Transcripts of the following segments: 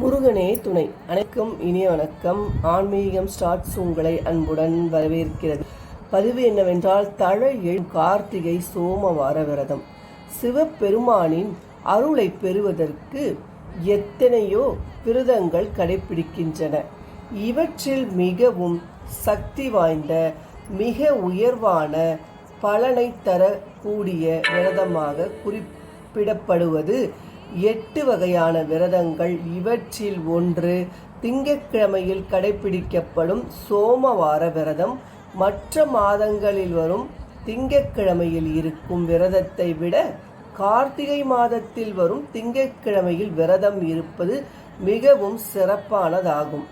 முருகனே துணை. அனைக்கும் இனிய வணக்கம். ஆன்மீகம் ஸ்டார்ட்ஸ் உங்களை அன்புடன் வரவேற்கிறது. பதிவு என்னவென்றால் தழ கார்த்திகை சோமவார விரதம். சிவபெருமானின் அருளை பெறுவதற்கு எத்தனையோ விரதங்கள் கடைபிடிக்கின்றன. இவற்றில் மிகவும் சக்தி வாய்ந்த மிக உயர்வான பலனை தரக்கூடிய விரதமாக குறிப்பிடப்படுவது எட்டு வகையான விரதங்கள் இவற்றில் ஒன்று திங்கட்கிழமையில் கடைபிடிக்கப்படும் சோமவார விரதம். மற்ற மாதங்களில் வரும் திங்கட்கிழமையில் இருக்கும் விரதத்தை விட கார்த்திகை மாதத்தில் வரும் திங்கட்கிழமையில் விரதம் இருப்பது மிகவும் சிறப்பானதாகும்.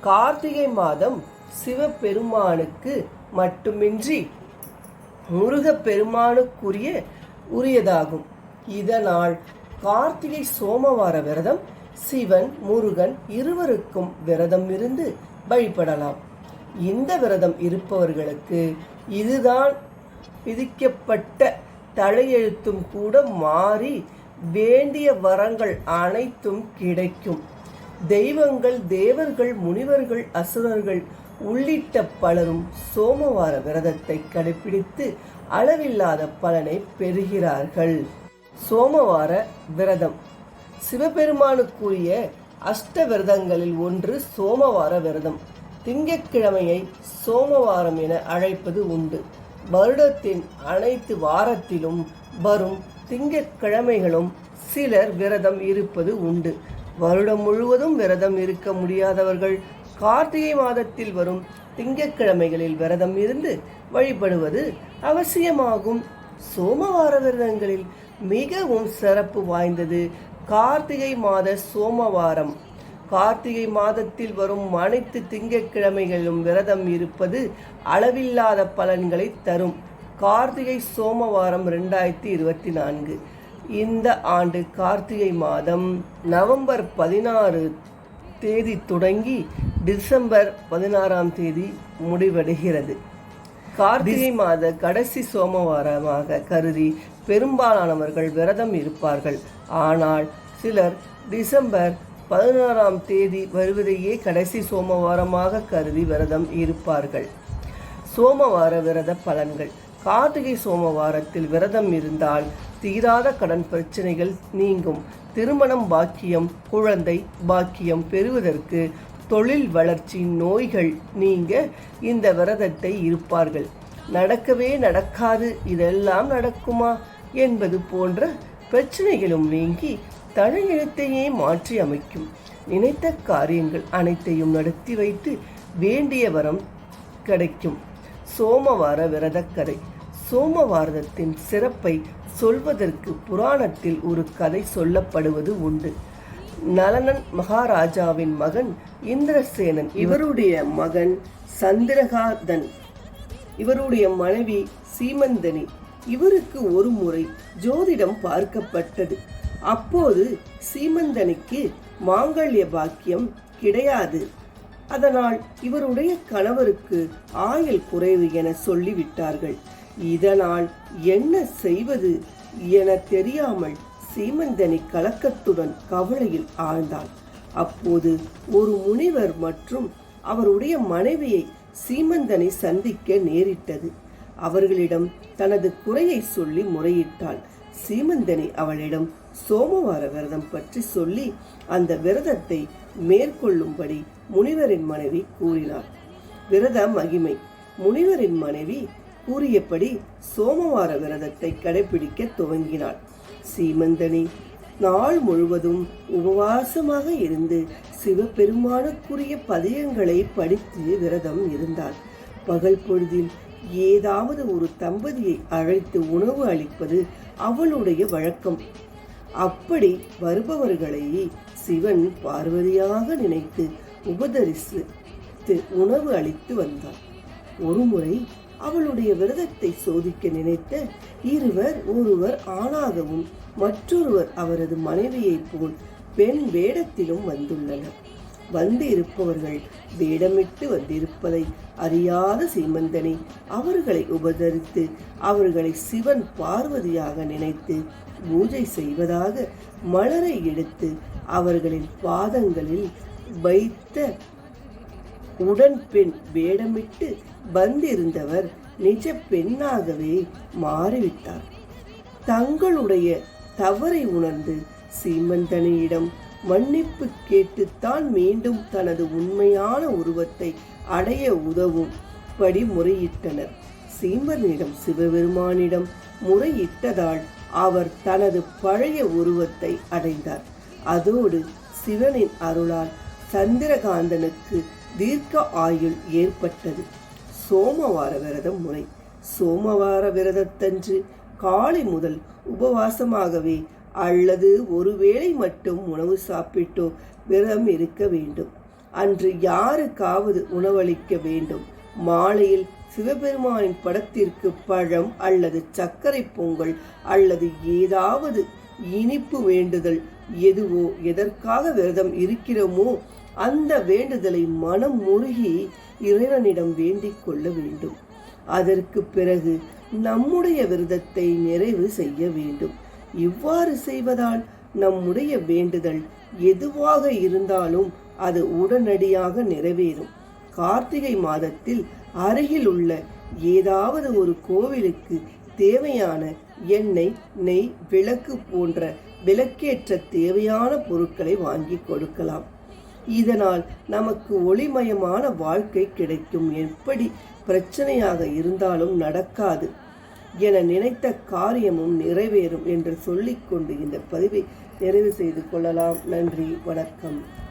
கார்த்திகை மாதம் சிவபெருமானுக்கு மட்டுமின்றி முருகப்பெருமானுக்குரிய உரியதாகும். இதனால் கார்த்திகை சோமவார விரதம் சிவன் முருகன் இருவருக்கும் விரதம் இருந்து வழிபடலாம். இந்த விரதம் இருப்பவர்களுக்கு இதுதான் விதிக்கப்பட்ட தலையெழுத்தும் கூட மாறி வேண்டிய வரங்கள் அனைத்தும் கிடைக்கும். தெய்வங்கள் தேவர்கள் முனிவர்கள் அசுரர்கள் உள்ளிட்ட பலரும் சோமவார விரதத்தை கடைபிடித்து அளவில்லாத பலனை பெறுகிறார்கள். சோமவார விரதம். சிவபெருமானுக்குரிய அஷ்ட விரதங்களில் ஒன்று சோமவார விரதம். திங்கட்கிழமையை சோமவாரம் என அழைப்பது உண்டு. வருடத்தின் அனைத்து வாரத்திலும் வரும் திங்கட்கிழமைகளும் சிலர் விரதம் இருப்பது உண்டு. வருடம் முழுவதும் விரதம் இருக்க முடியாதவர்கள் கார்த்திகை மாதத்தில் வரும் திங்கட்கிழமைகளில் விரதம் இருந்து வழிபடுவது அவசியமாகும். சோமவார விரதங்களில் மிகவும் சிறப்பு வாய்ந்தது. கார்த்திகை மாத சோமவாரம். கார்த்திகை மாதத்தில் வரும் அனைத்து திங்கட்கிழமைகளிலும் விரதம் இருப்பது அளவில்லாத பலன்களை தரும். கார்த்திகை சோமவாரம் ரெண்டாயிரத்தி இருபத்தி நான்கு. இந்த ஆண்டு கார்த்திகை மாதம் நவம்பர் பதினாறு தேதி தொடங்கி டிசம்பர் பதினாறாம் தேதி முடிவடைகிறது. கார்த்திகை மாத கடைசி சோமவாரமாக கருதி பெரும்பாலானவர்கள் விரதம் இருப்பார்கள். ஆனால் சிலர் டிசம்பர் பதினாறாம் தேதி வருவதையே கடைசி சோமவாரமாக கருதி விரதம் இருப்பார்கள். சோமவார விரத பலன்கள். கார்த்திகை சோமவாரத்தில் விரதம் இருந்தால் தீராத கடன் பிரச்சனைகள் நீங்கும். திருமணம் பாக்கியம் குழந்தை பாக்கியம் பெறுவதற்கு தொழில் வளர்ச்சி நோய்கள் நீங்க இந்த விரதத்தை இருப்பார்கள். நடக்கவே நடக்காது இதெல்லாம் நடக்குமா என்பது போன்ற பிரச்சனைகளும் நீங்கி தலையெழுத்தையே மாற்றி அமைக்கும். நினைத்த காரியங்கள் அனைத்தையும் நடத்தி வைத்து வேண்டிய வரம் கிடைக்கும். சோமவார விரதக்கதை. சோமவாரத்தின் சிறப்பை சொல்வதற்கு புராணத்தில் ஒரு கதை சொல்லப்படுவது உண்டு. நலனன் மகாராஜாவின் மகன் இந்திரசேனன். இவருடைய மகன் சந்திரகாதன் இவருடைய மனைவி சீமந்தனி. இவருக்கு ஒரு முறை ஜோதிடம் பார்க்கப்பட்டது. அப்போது சீமந்தனிக்கு மாங்கல்ய பாக்கியம் கிடையாது. அதனால் இவருடைய கணவருக்கு ஆயுள் குறைவு என சொல்லிவிட்டார்கள். இதனால் என்ன செய்வது என தெரியாமல் சீமந்தனி கலக்கத்துடன் கவலையில் ஆழ்ந்தான். அப்போது ஒரு முனிவர் மற்றும் அவருடைய மனைவியை சீமந்தனை சந்திக்க நேரிட்டது. அவர்களிடம் தனது குறையை சொல்லி முறையிட்டாள். சீமந்தனை அவளிடம் சோமவார விரதம் பற்றி சொல்லி அந்த விரதத்தை மேற்கொள்ளும்படி முனிவரின் மனைவி கூறினார். விரத மகிமை. முனிவரின் மனைவி கூறியபடி சோமவார விரதத்தை கடைபிடிக்க துவங்கினாள். சீமந்தனே நாள் முழுவதும் உபவாசமாக இருந்து சிவபெருமானுக்குரிய பதியங்களை படித்து விரதம் இருந்தாள். பகல் பொழுதில் ஏதாவது ஒரு தம்பதியை அழைத்து உணவு அளிப்பது அவளுடைய வழக்கம். அப்படி வருபவர்களை சிவன் பார்வதியாக நினைத்து உபதரித்து உணவு அளித்து வந்தார் ஒருமுறை அவளுடைய விரதத்தை சோதிக்க நினைத்த இருவர் ஒருவர் ஆணாகவும் மற்றொருவர் அவரது மனைவியைப் போல் பெண் வேடத்திலும் வந்துள்ளனர். வந்து இருப்பவர்கள் வேடமிட்டு வந்திருப்பதை அறியாத சீமந்தனை அவர்களை உபதரித்து அவர்களை சிவன் பார்வதியாக நினைத்து பூஜை செய்வதாக மலரை எடுத்து அவர்களின் பாதங்களில் வைத்த உடன் பெண் வேடமிட்டு வந்திருந்தவர் நிஜ பெண்ணாகவே மாறிவிட்டார். தங்களுடைய தவறை உணர்ந்து சீமந்தனியிடம் மன்னிப்பு கேட்டுத்தான் மீண்டும் தனது உண்மையான உருவத்தை அடைய உதவும் படி முறையிட்டனர். சீமனிடம் சிவபெருமானிடம் முறையிட்டதால் அவர் தனது பழைய உருவத்தை அடைந்தார். அதோடு சிவனின் அருளால் சந்திரகாந்தனுக்கு தீர்க்க ஆயுள் ஏற்பட்டது. சோமவார விரதம் முறை. சோமவார விரதத்தன்று காலை முதல் உபவாசமாகவே அல்லது ஒருவேளை மட்டும் உணவு சாப்பிட்டோ விரதம் இருக்க வேண்டும். அன்று யாருக்காவது உணவளிக்க வேண்டும். மாலையில் சிவபெருமானின் படத்திற்கு பழம் அல்லது சர்க்கரை பொங்கல் அல்லது ஏதாவது இனிப்பு வேண்டுதல் எதுவோ எதற்காக விரதம் இருக்கிறோமோ அந்த வேண்டுதலை மனம் முருகி இறைவனிடம் வேண்டிக் கொள்ள வேண்டும். அதற்கு பிறகு நம்முடைய விரதத்தை நிறைவு செய்ய வேண்டும். இவ்வாறு செய்வதால் நம்முடைய வேண்டுதல் எதுவாக இருந்தாலும் அது உடனடியாக நிறைவேறும். கார்த்திகை மாதத்தில் அருகில் உள்ள ஏதாவது ஒரு கோவிலுக்கு தேவையான எண்ணெய் நெய் விளக்கு போன்ற விளக்கேற்ற தேவையான பொருட்களை வாங்கி கொடுக்கலாம். இதனால் நமக்கு ஒளிமயமான வாழ்க்கை கிடைக்கும். எப்படி பிரச்சனையாக இருந்தாலும் நடக்காது. என நினைத்த காரியமும் நிறைவேறும் என்று சொல்லிக்கொண்டு இந்த பதிவை நிறைவு செய்து கொள்ளலாம். நன்றி வணக்கம்.